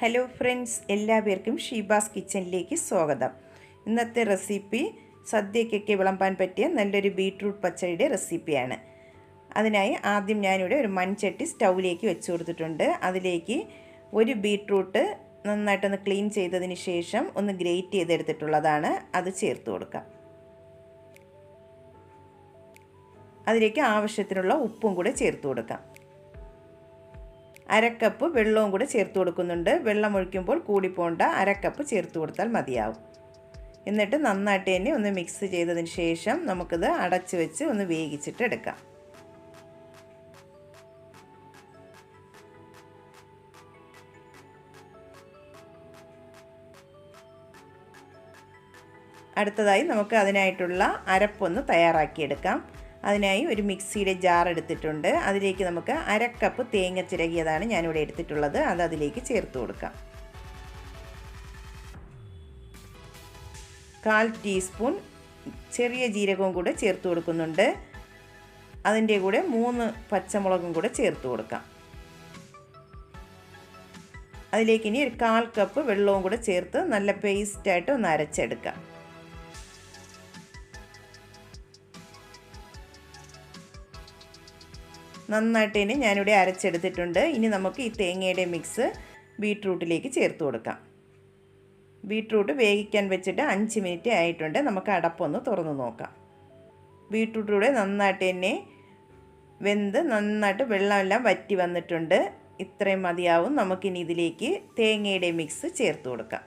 Hello friends എല്ലാവർക്കും ഷീബാസ് കിച്ചണിലേക്ക് സ്വാഗതം. ഇന്നത്തെ റെസിപ്പി സദ്യക്കൊക്കെ വിളമ്പാൻ പറ്റിയ നല്ലൊരു ബീട്രൂട്ട് പച്ചടിയുടെ റെസിപ്പിയാണ് അതിനായി ആദ്യം ഞാനിവിടെ ഒരു മൺചട്ടി സ്റ്റൗവിലേക്ക് വെച്ച് കൊടുത്തിട്ടുണ്ട്. അതിലേക്ക് ഒരു ബീട്രൂട്ട് നന്നായിട്ടൊന്ന് ക്ലീൻ ചെയ്തതിന് ശേഷം ഒന്ന് ഗ്രേറ്റ് ചെയ്തെടുത്തിട്ടുള്ളതാണ്. അത് ചേർത്ത് കൊടുക്കാം. അതിലേക്ക് ആവശ്യത്തിനുള്ള ഉപ്പും കൂടെ ചേർത്ത് കൊടുക്കാം. അരക്കപ്പ് വെള്ളവും കൂടെ ചേർത്ത് കൊടുക്കുന്നുണ്ട്. വെള്ളം ഒഴിക്കുമ്പോൾ കൂടിപ്പോണ്ട അരക്കപ്പ് ചേർത്ത് കൊടുത്താൽ മതിയാവും. എന്നിട്ട് നന്നായിട്ട് തന്നെ ഒന്ന് മിക്സ് ചെയ്തതിന് ശേഷം നമുക്കിത് അടച്ച് വെച്ച് ഒന്ന് വേവിച്ചിട്ട് എടുക്കാം. അടുത്തതായി നമുക്ക് അതിനായിട്ടുള്ള അരപ്പൊന്ന് തയ്യാറാക്കിയെടുക്കാം. അതിനായി ഒരു മിക്സിയുടെ ജാർ എടുത്തിട്ടുണ്ട്. അതിലേക്ക് നമുക്ക് അരക്കപ്പ് തേങ്ങ ചിരകിയതാണ് ഞാനിവിടെ എടുത്തിട്ടുള്ളത്. അത് അതിലേക്ക് ചേർത്ത് കൊടുക്കാം. കാൽ ടീസ്പൂൺ ചെറിയ ജീരകവും കൂടെ ചേർത്ത് കൊടുക്കുന്നുണ്ട്. അതിന്റെ കൂടെ മൂന്ന് പച്ചമുളകും കൂടെ ചേർത്ത് കൊടുക്കാം. അതിലേക്ക് ഇനി ഒരു കാൽ കപ്പ് വെള്ളവും കൂടെ ചേർത്ത് നല്ല പേസ്റ്റായിട്ട് ഒന്ന് അരച്ചെടുക്കാം. നന്നായിട്ട് തന്നെ ഞാനിവിടെ അരച്ചെടുത്തിട്ടുണ്ട്. ഇനി നമുക്ക് ഈ തേങ്ങയുടെ മിക്സ് ബീട്രൂട്ടിലേക്ക് ചേർത്ത് കൊടുക്കാം. ബീട്രൂട്ട് വേവിക്കാൻ വെച്ചിട്ട് അഞ്ച് മിനിറ്റ് ആയിട്ടുണ്ട്. നമുക്ക് അടപ്പൊന്ന് തുറന്ന് നോക്കാം. ബീട്രൂട്ടിലൂടെ നന്നായിട്ട് തന്നെ വെന്ത് നന്നായിട്ട് വെള്ളമെല്ലാം വറ്റി വന്നിട്ടുണ്ട്. ഇത്രയും മതിയാവും. നമുക്കിനി ഇതിലേക്ക് തേങ്ങയുടെ മിക്സ് ചേർത്ത് കൊടുക്കാം.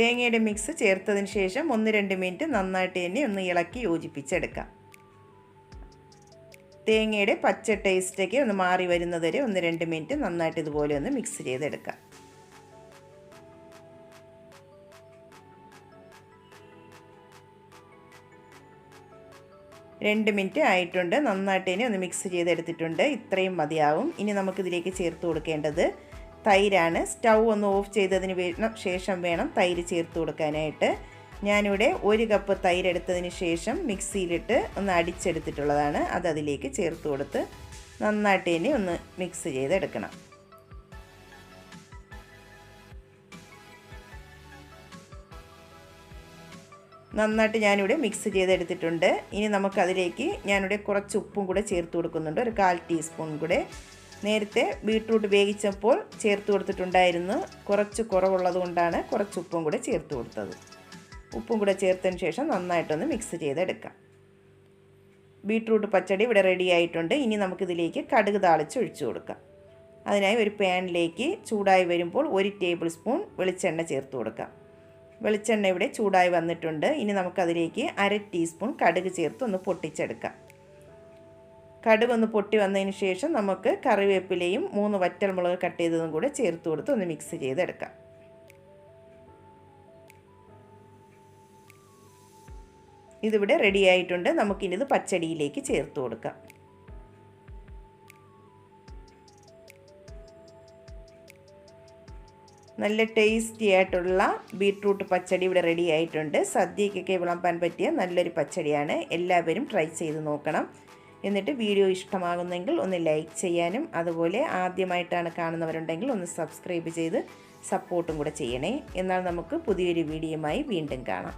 തേങ്ങയുടെ മിക്സ് ചേർത്തതിന് ശേഷം ഒന്ന് രണ്ട് മിനിറ്റ് നന്നായിട്ട് തന്നെ ഒന്ന് ഇളക്കി യോജിപ്പിച്ചെടുക്കാം. തേങ്ങയുടെ പച്ച ടേസ്റ്റൊക്കെ ഒന്ന് മാറി വരുന്നത് വരെ ഒന്ന് രണ്ട് മിനിറ്റ് നന്നായിട്ട് ഇതുപോലെ ഒന്ന് മിക്സ് ചെയ്തെടുക്കാം. രണ്ട് മിനിറ്റ് ആയിട്ടുണ്ട്. നന്നായിട്ട് തന്നെ ഒന്ന് മിക്സ് ചെയ്തെടുത്തിട്ടുണ്ട്. ഇത്രയും മതിയാവും. ഇനി നമുക്കിതിലേക്ക് ചേർത്ത് കൊടുക്കേണ്ടത് തൈരാണ്. സ്റ്റൗ ഒന്ന് ഓഫ് ചെയ്തതിന് ശേഷം വേണം തൈര് ചേർത്ത് കൊടുക്കാനായിട്ട്. ഞാനിവിടെ ഒരു കപ്പ് തൈരെടുത്തതിന് ശേഷം മിക്സിയിലിട്ട് ഒന്ന് അടിച്ചെടുത്തിട്ടുള്ളതാണ്. അത് അതിലേക്ക് ചേർത്ത് കൊടുത്ത് നന്നായിട്ട് ഇനി ഒന്ന് മിക്സ് ചെയ്തെടുക്കണം. നന്നായിട്ട് ഞാനിവിടെ മിക്സ് ചെയ്തെടുത്തിട്ടുണ്ട്. ഇനി നമുക്കതിലേക്ക് ഞാനിവിടെ കുറച്ച് ഉപ്പും കൂടെ ചേർത്ത് കൊടുക്കുന്നുണ്ട്. ഒരു കാൽ ടീസ്പൂൺ കൂടെ. നേരത്തെ ബീട്രൂട്ട് വേവിച്ചപ്പോൾ ചേർത്ത് കൊടുത്തിട്ടുണ്ടായിരുന്നു. കുറച്ച് കുറവുള്ളത് കൊണ്ടാണ് കുറച്ച് ഉപ്പും കൂടെ ചേർത്ത് കൊടുത്തത്. ഉപ്പും കൂടെ ചേർത്തതിന് ശേഷം നന്നായിട്ടൊന്ന് മിക്സ് ചെയ്തെടുക്കാം. ബീട്രൂട്ട് പച്ചടി ഇവിടെ റെഡി ആയിട്ടുണ്ട്. ഇനി നമുക്കിതിലേക്ക് കടുക് താളിച്ച് ഒഴിച്ചു കൊടുക്കാം. അതിനായി ഒരു പാനിലേക്ക് ചൂടായി വരുമ്പോൾ ഒരു ടേബിൾ സ്പൂൺ വെളിച്ചെണ്ണ ചേർത്ത് കൊടുക്കാം. വെളിച്ചെണ്ണ ഇവിടെ ചൂടായി വന്നിട്ടുണ്ട്. ഇനി നമുക്കതിലേക്ക് അര ടീസ്പൂൺ കടുക് ചേർത്ത് ഒന്ന് പൊട്ടിച്ചെടുക്കാം. കടുക് ഒന്ന് പൊട്ടി വന്നതിന് ശേഷം നമുക്ക് കറിവേപ്പിലയും മൂന്ന് വറ്റൽമുളക് കട്ട് ചെയ്തതും കൂടെ ചേർത്ത് കൊടുത്ത് ഒന്ന് മിക്സ് ചെയ്തെടുക്കാം. ഇതിവിടെ റെഡി ആയിട്ടുണ്ട്. നമുക്കിനിത് പച്ചടിയിലേക്ക് ചേർത്ത് കൊടുക്കാം. നല്ല ടേസ്റ്റി ആയിട്ടുള്ള ബീട്രൂട്ട് പച്ചടി ഇവിടെ റെഡി ആയിട്ടുണ്ട്. സദ്യക്കൊക്കെ വിളമ്പാൻ പറ്റിയ നല്ലൊരു പച്ചടിയാണ്. എല്ലാവരും ട്രൈ ചെയ്ത് നോക്കണം. എന്നിട്ട് വീഡിയോ ഇഷ്ടമാകുന്നെങ്കിൽ ഒന്ന് ലൈക്ക് ചെയ്യാനും അതുപോലെ ആദ്യമായിട്ടാണ് കാണുന്നവരുണ്ടെങ്കിൽ ഒന്ന് സബ്സ്ക്രൈബ് ചെയ്ത് സപ്പോർട്ടും കൂടെ ചെയ്യണേ. എന്നാൽ നമുക്ക് പുതിയൊരു വീഡിയോയുമായി വീണ്ടും കാണാം.